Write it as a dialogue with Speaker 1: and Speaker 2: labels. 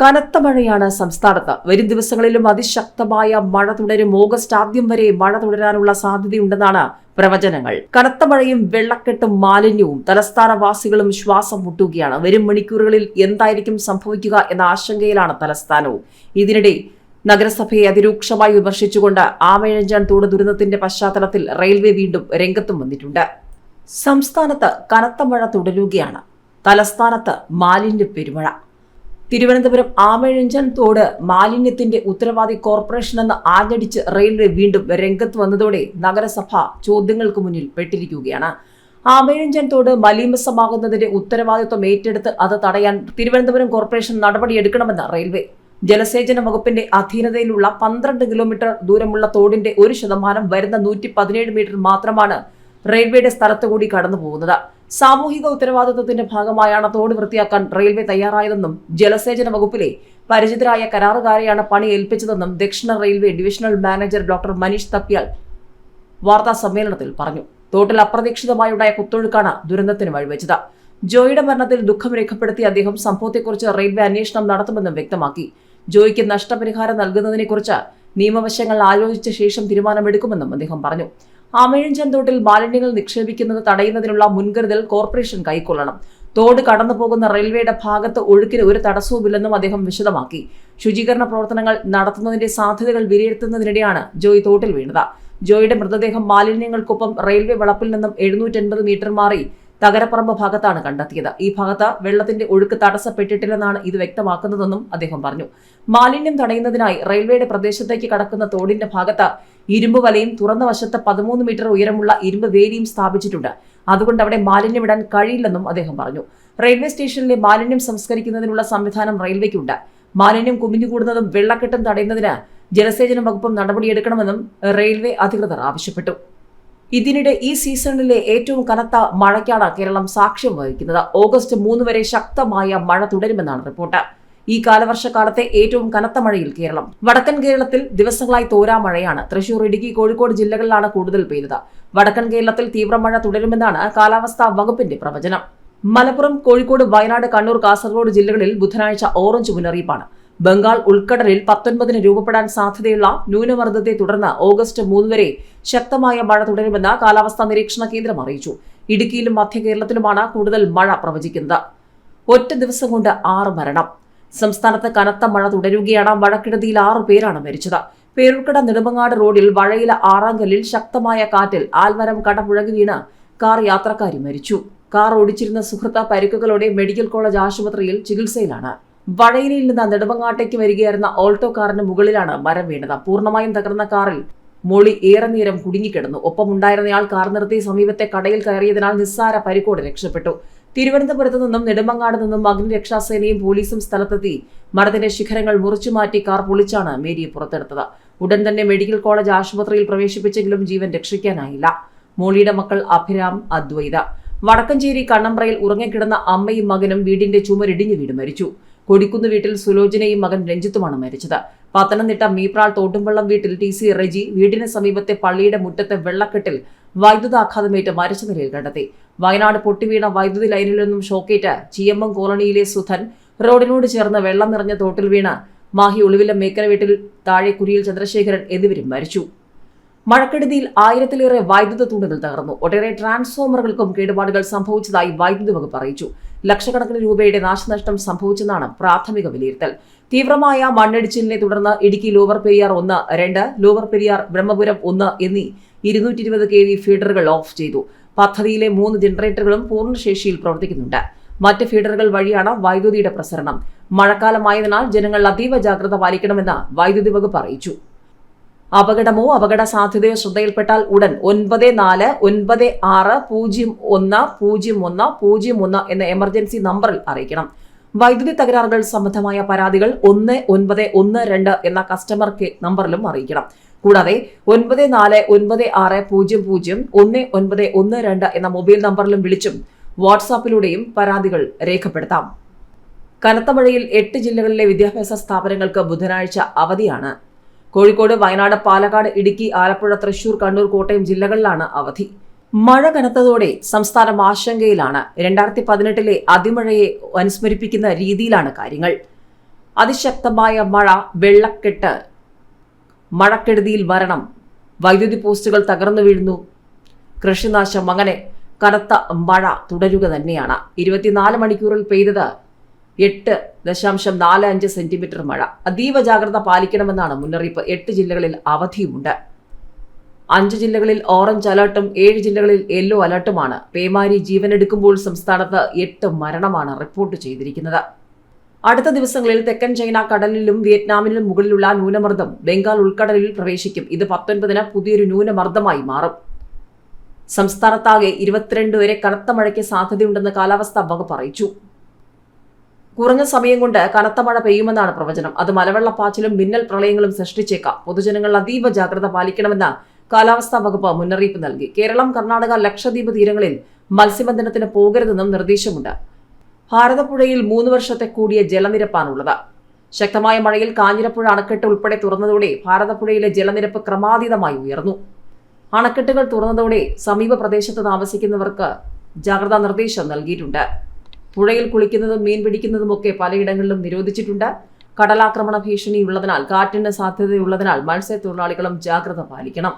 Speaker 1: കനത്ത മഴയാണ് സംസ്ഥാനത്ത്. വരും ദിവസങ്ങളിലും അതിശക്തമായ മഴ തുടരും. ഓഗസ്റ്റ് ആദ്യം വരെ മഴ തുടരാനുള്ള സാധ്യതയുണ്ടെന്നാണ് പ്രവചനങ്ങൾ. കനത്ത മഴയും വെള്ളക്കെട്ടും മാലിന്യവും തലസ്ഥാനവാസികളും ശ്വാസം മുട്ടുകയാണ്. വരും മണിക്കൂറുകളിൽ എന്തായിരിക്കും സംഭവിക്കുക എന്ന ആശങ്കയിലാണ് തലസ്ഥാനവും. ഇതിനിടെ നഗരസഭയെ അതിരൂക്ഷമായി വിമർശിച്ചുകൊണ്ട് ആമയഞ്ചാൻ തോട് ദുരന്തത്തിന്റെ പശ്ചാത്തലത്തിൽ റെയിൽവേ വീണ്ടും രംഗത്തും വന്നിട്ടുണ്ട്. സംസ്ഥാനത്ത് കനത്ത മഴ തുടരുകയാണ്. തലസ്ഥാനത്ത് മാലിന്യ പെരുമഴ. തിരുവനന്തപുരം ആമഴഞ്ചൻ തോട് മാലിന്യത്തിന്റെ ഉത്തരവാദി കോർപ്പറേഷൻ എന്ന് ആഞ്ഞടിച്ച് റെയിൽവേ വീണ്ടും രംഗത്ത് വന്നതോടെ നഗരസഭ ചോദ്യങ്ങൾക്ക് മുന്നിൽ പെട്ടിരിക്കുകയാണ്. ആമഴഞ്ചൻ തോട് മലീമസമാകുന്നതിന്റെ ഉത്തരവാദിത്വം ഏറ്റെടുത്ത് അത് തടയാൻ തിരുവനന്തപുരം കോർപ്പറേഷൻ നടപടിയെടുക്കണമെന്ന് റെയിൽവേ. ജലസേചന വകുപ്പിന്റെ അധീനതയിലുള്ള പന്ത്രണ്ട് കിലോമീറ്റർ ദൂരമുള്ള തോടിന്റെ ഒരു ശതമാനം വരുന്ന നൂറ്റി പതിനേഴ് മീറ്റർ മാത്രമാണ് റെയിൽവേയുടെ സ്ഥലത്തുകൂടി കടന്നു പോകുന്നത് സാമൂഹിക ഉത്തരവാദിത്വത്തിന്റെ ഭാഗമായാണ് തോട് വൃത്തിയാക്കാൻ റെയിൽവേ തയ്യാറായതെന്നും ജലസേചന വകുപ്പിലെ പരിചിതരായ കരാറുകാരെയാണ് പണി ഏൽപ്പിച്ചതെന്നും ദക്ഷിണ railway divisional manager doctor Manish Thapliyal വാർത്താ സമ്മേളനത്തിൽ പറഞ്ഞു. തോട്ടിൽ അപ്രതീക്ഷിതമായുണ്ടായ കുത്തൊഴുക്കാണ് ദുരന്തത്തിന് വഴിവെച്ചത്. ജോയിയുടെ മരണത്തിൽ ദുഃഖം രേഖപ്പെടുത്തിയ അദ്ദേഹം സംഭവത്തെക്കുറിച്ച് റെയിൽവേ അന്വേഷണം നടത്തുമെന്നും വ്യക്തമാക്കി. ജോയിക്ക് നഷ്ടപരിഹാരം നൽകുന്നതിനെക്കുറിച്ച് നിയമവശങ്ങൾ ആലോചിച്ച ശേഷം തീരുമാനമെടുക്കുമെന്നും അദ്ദേഹം പറഞ്ഞു. ആമയിഴഞ്ചൻ തോട്ടിൽ മാലിന്യങ്ങൾ നിക്ഷേപിക്കുന്നത് തടയുന്നതിനുള്ള മുൻകരുതൽ കോർപ്പറേഷൻ കൈക്കൊള്ളണം. തോട് കടന്നു പോകുന്ന റെയിൽവേയുടെ ഭാഗത്ത് ഒഴുക്കിന് ഒരു തടസ്സവുമില്ലെന്നും അദ്ദേഹം വിശദമാക്കി. ശുചീകരണ പ്രവർത്തനങ്ങൾ നടത്തുന്നതിന്റെ സാധ്യതകൾ വിലയിരുത്തുന്നതിനിടെയാണ് ജോയ് തോട്ടിൽ വീണത്. ജോയിയുടെ മൃതദേഹം മാലിന്യങ്ങൾക്കൊപ്പം റെയിൽവേ വളപ്പിൽ നിന്നും എഴുന്നൂറ്റൻപത് മീറ്റർ മാറി തകരപ്പറമ്പ് ഭാഗത്താണ് കണ്ടെത്തിയത്. ഈ ഭാഗത്ത് വെള്ളത്തിന്റെ ഒഴുക്ക് തടസ്സപ്പെട്ടിട്ടില്ലെന്നാണ് ഇത് വ്യക്തമാക്കുന്നതെന്നും അദ്ദേഹം പറഞ്ഞു. മാലിന്യം തടയുന്നതിനായി റെയിൽവേയുടെ പ്രദേശത്തേക്ക് കടക്കുന്ന തോടിന്റെ ഭാഗത്ത് ഇരുമ്പ് വലയും തുറന്ന വശത്ത് പതിമൂന്ന് മീറ്റർ ഉയരമുള്ള ഇരുമ്പ് വേലിയും സ്ഥാപിച്ചിട്ടുണ്ട്. അതുകൊണ്ട് അവിടെ മാലിന്യം ഇടാൻ കഴിയില്ലെന്നും അദ്ദേഹം പറഞ്ഞു. റെയിൽവേ സ്റ്റേഷനിലെ മാലിന്യം സംസ്കരിക്കുന്നതിനുള്ള സംവിധാനം റെയിൽവേക്കുണ്ട്. മാലിന്യം കുമിഞ്ഞുകൂടുന്നതും വെള്ളക്കെട്ടും തടയുന്നതിന് ജലസേചന വകുപ്പും നടപടിയെടുക്കണമെന്നും റെയിൽവേ അധികൃതർ ആവശ്യപ്പെട്ടു. ഇതിനിടെ ഈ സീസണിലെ ഏറ്റവും കനത്ത മഴയ്ക്കാണ് കേരളം സാക്ഷ്യം വഹിക്കുന്നത്. ഓഗസ്റ്റ് മൂന്ന് വരെ ശക്തമായ മഴ തുടരുമെന്നാണ് റിപ്പോർട്ട്. ഈ കാലവർഷക്കാലത്തെ ഏറ്റവും കനത്ത മഴയിൽ കേരളം. വടക്കൻ കേരളത്തിൽ ദിവസങ്ങളായി തോരാ മഴയാണ്. തൃശൂർ ഇടുക്കി കോഴിക്കോട് ജില്ലകളിലാണ് കൂടുതൽ പെയ്തത് വടക്കൻ കേരളത്തിൽ തീവ്രമഴ തുടരുമെന്നാണ് കാലാവസ്ഥാ വകുപ്പിന്റെ പ്രവചനം. മലപ്പുറം കോഴിക്കോട് വയനാട് കണ്ണൂർ കാസർഗോഡ് ജില്ലകളിൽ ബുധനാഴ്ച ഓറഞ്ച് മുന്നറിയിപ്പാണ്. ബംഗാൾ ഉൾക്കടലിൽ പത്തൊൻപതിന് രൂപപ്പെടാൻ സാധ്യതയുള്ള ന്യൂനമർദ്ദത്തെ തുടർന്ന് ഓഗസ്റ്റ് മൂന്ന് വരെ ശക്തമായ മഴ തുടരുമെന്ന് കാലാവസ്ഥാ നിരീക്ഷണ കേന്ദ്രം അറിയിച്ചു. ഇടുക്കിയിലും മധ്യ കേരളത്തിലുമാണ് കൂടുതൽ മഴ പ്രവചിക്കുന്നത്. ഒറ്റ ദിവസം കൊണ്ട് ആറ് മരണം. സംസ്ഥാനത്ത് കനത്ത മഴ തുടരുകയാണ്. മഴക്കെടുതിയിൽ ആറു പേരാണ് മരിച്ചത്. പേരുൾക്കട നെടുമങ്ങാട് റോഡിൽ വഴയില ആറാങ്കലിൽ ശക്തമായ കാറ്റിൽ ആൽമരം കടപുഴകി വീണ് കാർ യാത്രക്കാരി മരിച്ചു. കാർ ഓടിച്ചിരുന്ന സുഹൃത്ത് പരിക്കുകളോടെ മെഡിക്കൽ കോളേജ് ആശുപത്രിയിൽ ചികിത്സയിലാണ്. വഴയിലയിൽ നിന്ന് നെടുമങ്ങാട്ടേക്ക് വരികയായിരുന്ന ഓൾട്ടോ കാറിന് മുകളിലാണ് മരം വീണത്. പൂർണമായും തകർന്ന കാറിൽ മൊളി ഏറെ നേരം കുടുങ്ങിക്കിടന്നു. ഒപ്പമുണ്ടായിരുന്നയാൾ കാർ നിർത്തി സമീപത്തെ കടയിൽ കയറിയതിനാൽ നിസ്സാര പരിക്കോട് രക്ഷപ്പെട്ടു. തിരുവനന്തപുരത്ത് നിന്നും നെടുമങ്ങാട് നിന്നും അഗ്നിരക്ഷാസേനയും പോലീസും സ്ഥലത്തെത്തി മരത്തിന്റെ ശിഖരങ്ങൾ മുറിച്ചു മാറ്റി കാർ പൊളിച്ചാണ് മേരിയെ പുറത്തെടുത്തത്. ഉടൻ തന്നെ മെഡിക്കൽ കോളേജ് ആശുപത്രിയിൽ പ്രവേശിപ്പിച്ചെങ്കിലും ജീവൻ രക്ഷിക്കാനായില്ല. മോളിയുടെ മക്കൾ അഭിരാം അദ്വൈത. വടക്കഞ്ചേരി കണ്ണമ്പ്രയിൽ ഉറങ്ങിക്കിടന്ന അമ്മയും മകനും വീടിന്റെ ചുമരിടിഞ്ഞു വീട് മരിച്ചു. കൊടിക്കുന്ന് വീട്ടിൽ സുലോചനയും മകൻ രഞ്ജിത്തുമാണ് മരിച്ചത്. പത്തനംതിട്ട മീപ്രാൾ തോട്ടുംവള്ളം വീട്ടിൽ ടി സി റെജി വീടിന് സമീപത്തെ പള്ളിയുടെ മുറ്റത്തെ വെള്ളക്കെട്ടിൽ വൈദ്യുതാഘാതമേറ്റ് മരിച്ച നിലയിൽ കണ്ടെത്തി. വയനാട് പൊട്ടിവീണ വൈദ്യുതി ലൈനിൽ നിന്നും ഷോക്കേറ്റ് ചിയമ്പം കോളനിയിലെ സുധൻ റോഡിനോട് ചേർന്ന് വെള്ളം നിറഞ്ഞ തോട്ടിൽ വീണ മാഹി ഒളിവിലെ മേക്കര വീട്ടിൽ താഴെ കുരിയിൽ ചന്ദ്രശേഖരൻ എന്നിവരും മരിച്ചു. മഴക്കെടുതിയിൽ ആയിരത്തിലേറെ വൈദ്യുത തൂണുകൾ തകർന്നു. ഒട്ടേറെ ട്രാൻസ്ഫോമറുകൾക്കും കേടുപാടുകൾ സംഭവിച്ചതായി വൈദ്യുതി വകുപ്പ് അറിയിച്ചു. ലക്ഷക്കണക്കിന് രൂപയുടെ നാശനഷ്ടം സംഭവിച്ചെന്നാണ് പ്രാഥമിക വിലയിരുത്തൽ. തീവ്രമായ മണ്ണിടിച്ചിലിനെ തുടർന്ന് ഇടുക്കി ലോവർ പെരിയാർ ഒന്ന് രണ്ട് ലോവർ പെരിയാർ ബ്രഹ്മപുരം ഒന്ന് എന്നീ ഇരുന്നൂറ്റി ഇരുപത് കെ വി ഫീഡറുകൾ ഓഫ് ചെയ്തു. പദ്ധതിയിലെ മൂന്ന് ജനറേറ്ററുകളും പൂർണശേഷിയിൽ പ്രവർത്തിക്കുന്നുണ്ട്. മറ്റ് ഫീഡറുകൾ വഴിയാണ് വൈദ്യുതിയുടെ പ്രസരണം. മഴക്കാലമായതിനാൽ ജനങ്ങൾ അതീവ ജാഗ്രത പാലിക്കണമെന്ന് വൈദ്യുതി വകുപ്പ് അറിയിച്ചു. അപകടമോ അപകട സാധ്യതയോ ശ്രദ്ധയിൽപ്പെട്ടാൽ ഉടൻ ഒൻപത് നാല് ഒൻപത് ആറ് പൂജ്യം ഒന്ന് പൂജ്യം ഒന്ന് പൂജ്യം ഒന്ന് എന്ന എമർജൻസി നമ്പറിൽ അറിയിക്കണം. വൈദ്യുതി തകരാറുകൾ സംബന്ധമായ പരാതികൾ ഒന്ന് ഒൻപത് ഒന്ന് രണ്ട് എന്ന കസ്റ്റമർ കെയർ നമ്പറിലും അറിയിക്കണം. കൂടാതെ ഒൻപത് നാല് ഒൻപത് ആറ് പൂജ്യം പൂജ്യം ഒന്ന് ഒൻപത് ഒന്ന് രണ്ട് എന്ന മൊബൈൽ നമ്പറിലും വിളിച്ചും വാട്സാപ്പിലൂടെയും പരാതികൾ രേഖപ്പെടുത്താം. കനത്ത മഴയിൽ എട്ട് ജില്ലകളിലെ വിദ്യാഭ്യാസ സ്ഥാപനങ്ങൾക്ക് ബുധനാഴ്ച അവധിയാണ്. കോഴിക്കോട് വയനാട് പാലക്കാട് ഇടുക്കി ആലപ്പുഴ തൃശൂർ കണ്ണൂർ കോട്ടയം ജില്ലകളിലാണ് അവധി. മഴ കനത്തതോടെ സംസ്ഥാനം ആശങ്കയിലാണ്. രണ്ടായിരത്തി പതിനെട്ടിലെ അതിമഴയെ അനുസ്മരിപ്പിക്കുന്ന രീതിയിലാണ് കാര്യങ്ങൾ. അതിശക്തമായ മഴ വെള്ളക്കെട്ട് മഴക്കെടുതിയിൽ മരണം വൈദ്യുതി പോസ്റ്റുകൾ തകർന്നു വീഴുന്നു കൃഷിനാശം അങ്ങനെ കനത്ത മഴ തുടരുക തന്നെയാണ്. ഇരുപത്തിനാല് മണിക്കൂറിൽ പെയ്തത് എട്ട് ദശാംശം നാല് അഞ്ച് സെന്റിമീറ്റർ മഴ. അതീവ ജാഗ്രത പാലിക്കണമെന്നാണ് മുന്നറിയിപ്പ്. എട്ട് ജില്ലകളിൽ അവധിയുമുണ്ട്. അഞ്ച് ജില്ലകളിൽ ഓറഞ്ച് അലർട്ടും ഏഴ് ജില്ലകളിൽ യെല്ലോ അലർട്ടുമാണ്. പേമാരി ജീവനെടുക്കുമ്പോൾ സംസ്ഥാനത്ത് എട്ട് മരണമാണ് റിപ്പോർട്ട് ചെയ്തിരിക്കുന്നത്. അടുത്ത ദിവസങ്ങളിൽ തെക്കൻ ചൈന കടലിലും വിയറ്റ്നാമിലും മുകളിലുള്ള ന്യൂനമർദ്ദം ബംഗാൾ ഉൾക്കടലിൽ പ്രവേശിക്കും. ഇത് പത്തൊൻപതിന് പുതിയൊരു ന്യൂനമർദ്ദമായി മാറും. സംസ്ഥാനത്താകെ ഇരുപത്തിരണ്ട് വരെ കനത്ത മഴയ്ക്ക് സാധ്യതയുണ്ടെന്ന് കാലാവസ്ഥാ വകുപ്പ് അറിയിച്ചു. കുറഞ്ഞ സമയം കൊണ്ട് കനത്ത മഴ പെയ്യുമെന്നാണ് പ്രവചനം. അത് മലവെള്ളപ്പാച്ചിലും മിന്നൽ പ്രളയങ്ങളും സൃഷ്ടിച്ചേക്കാം. പൊതുജനങ്ങൾ അതീവ ജാഗ്രത പാലിക്കണമെന്ന് കാലാവസ്ഥാ വകുപ്പ് മുന്നറിയിപ്പ് നൽകി. കേരളം കർണാടക ലക്ഷദ്വീപ് തീരങ്ങളിൽ മത്സ്യബന്ധനത്തിന് പോകരുതെന്നും നിർദ്ദേശമുണ്ട്. ഭാരതപ്പുഴയിൽ മൂന്ന് വർഷത്തെ കൂടിയ ജലനിരപ്പാണുള്ളത്. ശക്തമായ മഴയിൽ കാഞ്ഞിരപ്പുഴ അണക്കെട്ട് ഉൾപ്പെടെ തുറന്നതോടെ ഭാരതപ്പുഴയിലെ ജലനിരപ്പ് ക്രമാതീതമായി ഉയർന്നു. അണക്കെട്ടുകൾ തുറന്നതോടെ സമീപ പ്രദേശത്ത് താമസിക്കുന്നവർക്ക് ജാഗ്രതാ നിർദ്ദേശം നൽകിയിട്ടുണ്ട്. പുഴയിൽ കുളിക്കുന്നതും മീൻ പിടിക്കുന്നതും ഒക്കെ പലയിടങ്ങളിലും നിരോധിച്ചിട്ടുണ്ട്. കടലാക്രമണ ഭീഷണിയുള്ളതിനാൽ കാറ്റിന് സാധ്യതയുള്ളതിനാൽ മത്സ്യത്തൊഴിലാളികളും ജാഗ്രത പാലിക്കണം.